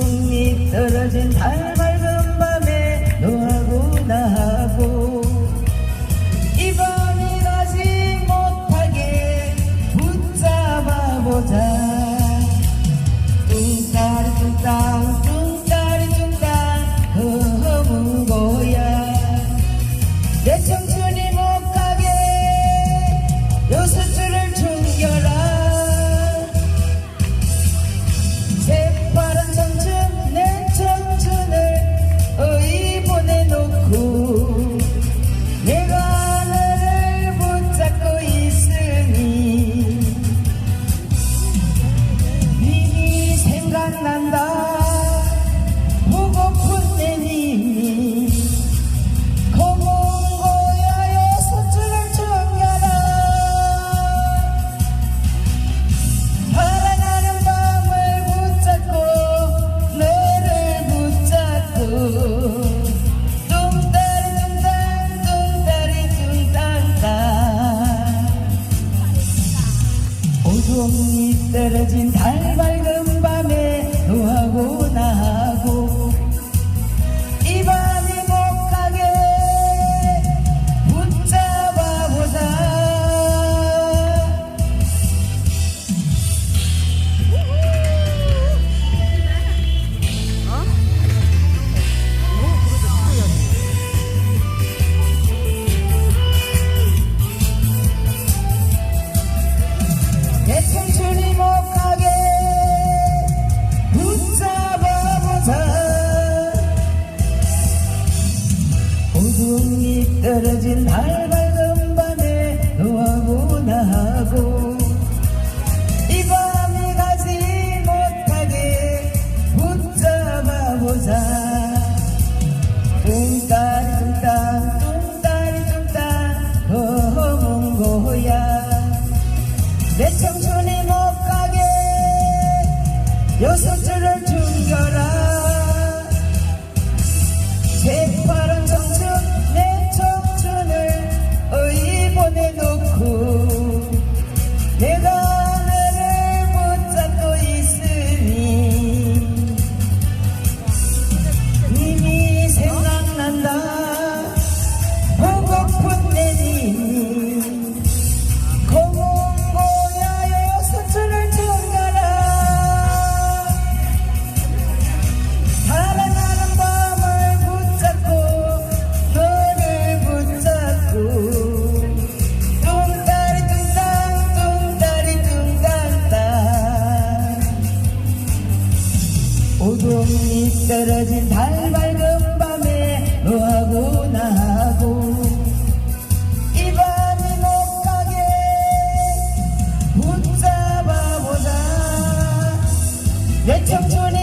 종이 떨어진 달바 어둠이 떨어진 달밝은 밤에 너하고나 하고 이 밤이 가지 못하게 붙잡아보자. 뚱따뚱따 뚱따리 뚱따 더먼 고야. 내 청춘이 못 가게 여섯 줄을 죽여라 오동이 떨어진 달 밝은 밤에 너하고 나하고. 이 밤이 못 가게 붙잡아보자. 내 청춘이